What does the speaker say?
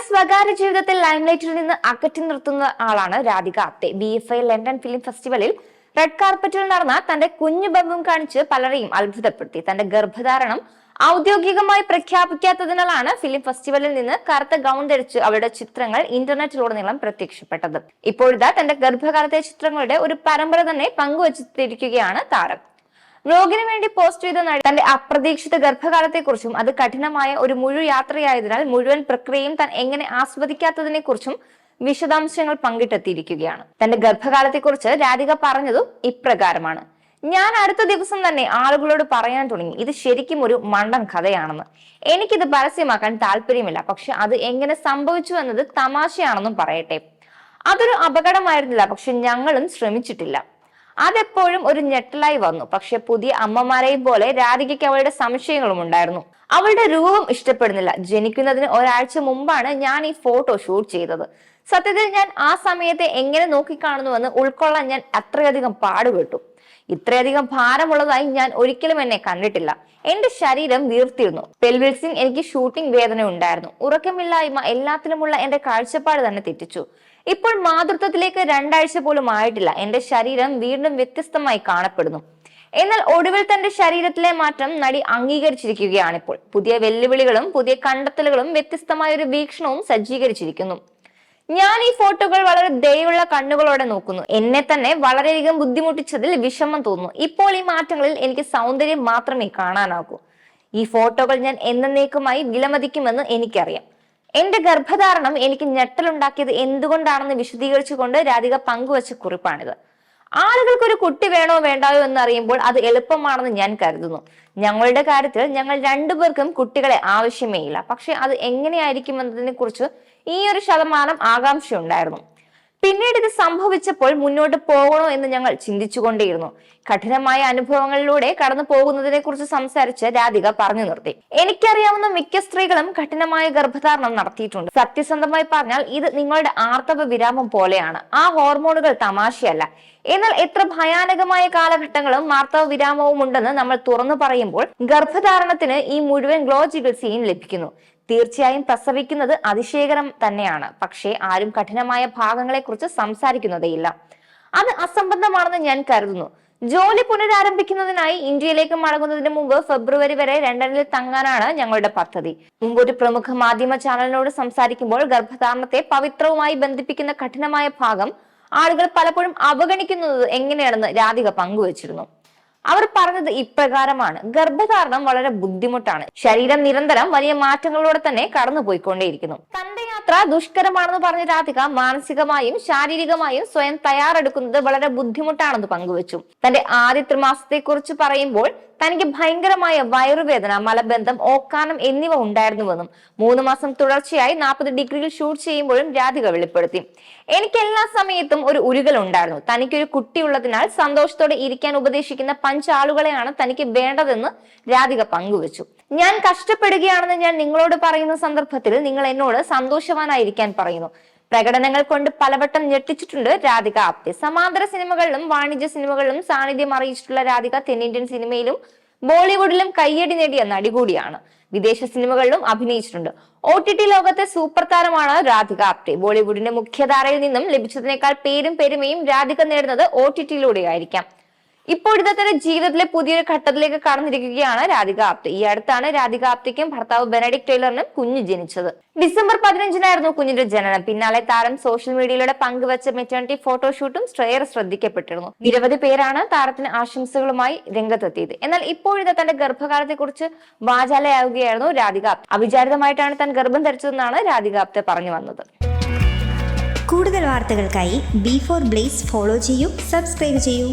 തന്റെ സ്വകാര്യ ജീവിതത്തിൽ ലൈംലൈറ്റിൽ നിന്ന് അകറ്റി നിർത്തുന്ന ആളാണ് Radhika അത്തെ B F I London film ഫെസ്റ്റിവലിൽ റെഡ് കാർപ്പറ്റിൽ നടന്ന തന്റെ കുഞ്ഞു ബന്ധം കാണിച്ച് പലരെയും അത്ഭുതപ്പെടുത്തി. തന്റെ ഗർഭധാരണം ഔദ്യോഗികമായി പ്രഖ്യാപിക്കാത്തതിനാലാണ് ഫിലിം ഫെസ്റ്റിവലിൽ നിന്ന് കറുത്ത ഗൗൺ ധരിച്ച് അവരുടെ ചിത്രങ്ങൾ ഇന്റർനെറ്റിലുടനീളം പ്രത്യക്ഷപ്പെട്ടത്. ഇപ്പോഴിതാ തന്റെ ഗർഭകാലത്തെ ചിത്രങ്ങളുടെ ഒരു പരമ്പര തന്നെ പങ്കുവച്ചിരിക്കുകയാണ് താരം. വ്ലോഗിന് വേണ്ടി പോസ്റ്റ് ചെയ്ത നടി തന്റെ അപ്രതീക്ഷിത ഗർഭകാലത്തെക്കുറിച്ചും അത് കഠിനമായ ഒരു മുഴു യാത്രയായതിനാൽ മുഴുവൻ പ്രക്രിയയും താൻ എങ്ങനെ ആസ്വദിക്കാത്തതിനെ കുറിച്ചും വിശദാംശങ്ങൾ പങ്കിട്ടെത്തിയിരിക്കുകയാണ്. തന്റെ ഗർഭകാലത്തെക്കുറിച്ച് രാധിക പറഞ്ഞതും ഇപ്രകാരമാണ്. ഞാൻ അടുത്ത ദിവസം തന്നെ ആളുകളോട് പറയാൻ തുടങ്ങി. ഇത് ശരിക്കും ഒരു മണ്ടൻ കഥയാണെന്ന്. എനിക്കിത് പരസ്യമാക്കാൻ താല്പര്യമില്ല. പക്ഷെ അത് എങ്ങനെ സംഭവിച്ചു എന്നത് തമാശയാണെന്നും പറയട്ടെ. അതൊരു അപകടമായിരുന്നില്ല. പക്ഷെ ഞങ്ങളും ശ്രമിച്ചിട്ടില്ല. അതെപ്പോഴും ഒരു ഞെട്ടലായി വന്നു. പക്ഷെ പുതിയ അമ്മമാരെയും പോലെ രാധികയ്ക്ക് അവളുടെ സംശയങ്ങളും ഉണ്ടായിരുന്നു. അവളുടെ രൂപം ഇഷ്ടപ്പെടുന്നില്ല. ജനിക്കുന്നതിന് ഒരാഴ്ച മുമ്പാണ് ഞാൻ ഈ ഫോട്ടോ ഷൂട്ട് ചെയ്തത്. സത്യത്തിൽ ഞാൻ ആ സമയത്തെ എങ്ങനെ നോക്കിക്കാണുന്നുവെന്ന് ഉൾക്കൊള്ളാൻ ഞാൻ അത്രയധികം പാടുപെട്ടു. ഇത്രയധികം ഭാരമുള്ളതായി ഞാൻ ഒരിക്കലും എന്നെ കണ്ടിട്ടില്ല. എന്റെ ശരീരം വീർത്തിരുന്നു. പെൽവിൽസിംഗ് എനിക്ക് ഷൂട്ടിംഗ് വേദന ഉണ്ടായിരുന്നു ഉറക്കമില്ലായ്മ എല്ലാത്തിലുമുള്ള എന്റെ കാഴ്ചപ്പാട് തന്നെ തെറ്റിച്ചു. ഇപ്പോൾ മാതൃത്വത്തിലേക്ക് രണ്ടാഴ്ച പോലും ആയിട്ടില്ല. എന്റെ ശരീരം വീണ്ടും വ്യത്യസ്തമായി കാണപ്പെടുന്നു. എന്നാൽ ഒടുവിൽ തന്റെ ശരീരത്തിലെ മാറ്റം നടി അംഗീകരിച്ചിരിക്കുകയാണ് ഇപ്പോൾ പുതിയ വെല്ലുവിളികളും പുതിയ കണ്ടെത്തലുകളും വ്യത്യസ്തമായ ഒരു വീക്ഷണവും സജ്ജീകരിച്ചിരിക്കുന്നു. ഞാൻ ഈ ഫോട്ടോകൾ വളരെ ദയുള്ള കണ്ണുകളോടെ നോക്കുന്നു. എന്നെ തന്നെ വളരെയധികം ബുദ്ധിമുട്ടിച്ചതിൽ വിഷമം തോന്നുന്നു. ഇപ്പോൾ ഈ മാറ്റങ്ങളിൽ എനിക്ക് സൗന്ദര്യം മാത്രമേ കാണാനാകൂ. ഈ ഫോട്ടോകൾ ഞാൻ എന്നേക്കുമായി വിലമതിക്കുമെന്ന് എനിക്കറിയാം. എന്റെ ഗർഭധാരണം എനിക്ക് ഞെട്ടലുണ്ടാക്കിയത് എന്തുകൊണ്ടാണെന്ന് വിശദീകരിച്ചുകൊണ്ട് രാധിക പങ്കുവച്ച കുറിപ്പാണിത്. ആളുകൾക്ക് ഒരു കുട്ടി വേണോ വേണ്ടായോ എന്ന് അറിയുമ്പോൾ അത് എളുപ്പമാണെന്ന് ഞാൻ കരുതുന്നു. ഞങ്ങളുടെ കാര്യത്തിൽ ഞങ്ങൾ രണ്ടുപേർക്കും കുട്ടികളെ ആവശ്യമേ ഇല്ല പക്ഷെ അത് എങ്ങനെയായിരിക്കും എന്നതിനെ കുറിച്ച് ഈ ഒരു ശതമാനം ആകാംക്ഷയുണ്ടായിരുന്നു. പിന്നീട് ഇത് സംഭവിച്ചപ്പോൾ മുന്നോട്ട് പോകണോ എന്ന് ഞങ്ങൾ ചിന്തിച്ചുകൊണ്ടേയിരുന്നു. കഠിനമായ അനുഭവങ്ങളിലൂടെ കടന്നു പോകുന്നതിനെ കുറിച്ച് സംസാരിച്ച് രാധിക പറഞ്ഞു നിർത്തി. എനിക്കറിയാവുന്ന മിക്ക സ്ത്രീകളും കഠിനമായ ഗർഭധാരണം നടത്തിയിട്ടുണ്ട്. സത്യസന്ധമായി പറഞ്ഞാൽ ഇത് നിങ്ങളുടെ ആർത്തവ വിരാമം പോലെയാണ്. ആ ഹോർമോണുകൾ തമാശയല്ല. എന്നാൽ എത്ര ഭയാനകമായ കാലഘട്ടങ്ങളും മാർത്തവ വിരാമവും ഉണ്ടെന്ന് നമ്മൾ തുറന്നു പറയുമ്പോൾ ഗർഭധാരണത്തിന് ഈ മുഴുവൻ ഗ്ലോ ചികിത്സയും ലഭിക്കുന്നു. തീർച്ചയായും പ്രസവിക്കുന്നത് അതിശയകരം തന്നെയാണ്. പക്ഷേ ആരും കഠിനമായ ഭാഗങ്ങളെ കുറിച്ച് സംസാരിക്കുന്നതേയില്ല. അത് അസംബന്ധമാണെന്ന് ഞാൻ കരുതുന്നു. ജോലി പുനരാരംഭിക്കുന്നതിനായി ഇന്ത്യയിലേക്ക് മടങ്ങുന്നതിന് മുമ്പ് ഫെബ്രുവരി വരെ ലണ്ടനിൽ തങ്ങാനാണ് ഞങ്ങളുടെ പദ്ധതി. മുമ്പ് ഒരു പ്രമുഖ മാധ്യമ ചാനലിനോട് സംസാരിക്കുമ്പോൾ ഗർഭധാരണത്തെ പവിത്രവുമായി ബന്ധിപ്പിക്കുന്ന കഠിനമായ ഭാഗം ആളുകൾ പലപ്പോഴും അവഗണിക്കുന്നത് എങ്ങനെയാണെന്ന് രാധിക പങ്കുവച്ചിരുന്നു. അവർ പറഞ്ഞത് ഇപ്രകാരമാണ്. ഗർഭധാരണം വളരെ ബുദ്ധിമുട്ടാണ്. ശരീരം നിരന്തരം വലിയ മാറ്റങ്ങളിലൂടെ തന്നെ കടന്നുപോയിക്കൊണ്ടേയിരിക്കുന്നു. തന്റെ യാത്ര ദുഷ്കരമാണെന്ന് പറഞ്ഞ രാധിക മാനസികമായും ശാരീരികമായും സ്വയം തയ്യാറെടുക്കുന്നത് വളരെ ബുദ്ധിമുട്ടാണെന്ന് പങ്കുവച്ചു. തന്റെ ആദ്യ ത്രിമാസത്തെ കുറിച്ച് പറയുമ്പോൾ തനിക്ക് ഭയങ്കരമായ വയറുവേദന മലബന്ധം ഓക്കാനം എന്നിവ ഉണ്ടായിരുന്നുവെന്നും മൂന്ന് മാസം തുടർച്ചയായി നാൽപ്പത് ഡിഗ്രിയിൽ ഷൂട്ട് ചെയ്യുമ്പോഴും രാധിക വെളിപ്പെടുത്തി. എനിക്ക് എല്ലാ സമയത്തും ഒരു ഉരുകൽ ഉണ്ടായിരുന്നു. തനിക്കൊരു കുട്ടിയുള്ളതിനാൽ സന്തോഷത്തോടെ ഇരിക്കാൻ ഉപദേശിക്കുന്ന പഞ്ചാളുകളെയാണ് തനിക്ക് വേണ്ടതെന്ന് രാധിക പങ്കുവച്ചു. ഞാൻ കഷ്ടപ്പെടുകയാണെന്ന് ഞാൻ നിങ്ങളോട് പറയുന്ന സന്ദർഭത്തിൽ നിങ്ങൾ എന്നോട് സന്തോഷവാനായിരിക്കാൻ പറയുന്നു. പ്രകടനങ്ങൾ കൊണ്ട് പലവട്ടം ഞെട്ടിച്ചിട്ടുണ്ട് രാധിക. ആപ്തെ സമാന്തര സിനിമകളിലും വാണിജ്യ സിനിമകളിലും സാന്നിധ്യം അറിയിച്ചിട്ടുള്ള രാധിക തെന്നിന്ത്യൻ സിനിമയിലും ബോളിവുഡിലും കയ്യടി നേടിയ നടി കൂടിയാണ്. വിദേശ സിനിമകളിലും അഭിനയിച്ചിട്ടുണ്ട്. ഒ ടി ടി ലോകത്തെ സൂപ്പർ താരമാണ് രാധിക. ആപ്തെ ബോളിവുഡിന്റെ മുഖ്യധാരയിൽ നിന്നും ലഭിച്ചതിനേക്കാൾ പേരും പെരുമയും രാധിക നേടുന്നത് ഒ ടി ടിയിലൂടെയായിരിക്കാം ഇപ്പോഴത്തെ തന്റെ ജീവിതത്തിലെ പുതിയൊരു ഘട്ടത്തിലേക്ക് കടന്നിരിക്കുകയാണ് രാധിക ആപ്തി. ഈ അടുത്താണ് രാധിക ആപ്തിക്കും ഭർത്താവ് ബെനഡിക് ടൈലറിനും കുഞ്ഞ് ജനിച്ചത്. ഡിസംബർ പതിനഞ്ചിനായിരുന്നു കുഞ്ഞിന്റെ ജനനം. പിന്നാലെ താരം സോഷ്യൽ മീഡിയയിലൂടെ പങ്കുവച്ച മെറ്റേണിറ്റി ഫോട്ടോഷൂട്ടും ശ്രേയർ ശ്രദ്ധിക്കപ്പെട്ടിരുന്നു. നിരവധി പേരാണ് താരത്തിന് ആശംസകളുമായി രംഗത്തെത്തിയത്. എന്നാൽ ഇപ്പോഴത്തെ തന്റെ ഗർഭകാലത്തെ കുറിച്ച് വാചാലയാവുകയായിരുന്നു രാധിക ആപ്തി. അവിചാരിതമായിട്ടാണ് താൻ ഗർഭം ധരിച്ചതെന്നാണ് രാധിക ആപ്തി പറഞ്ഞു വന്നത്. കൂടുതൽ വാർത്തകൾക്കായി ബി ഫോർ ബ്ലേസ് ഫോളോ ചെയ്യൂ സബ്സ്ക്രൈബ് ചെയ്യൂ.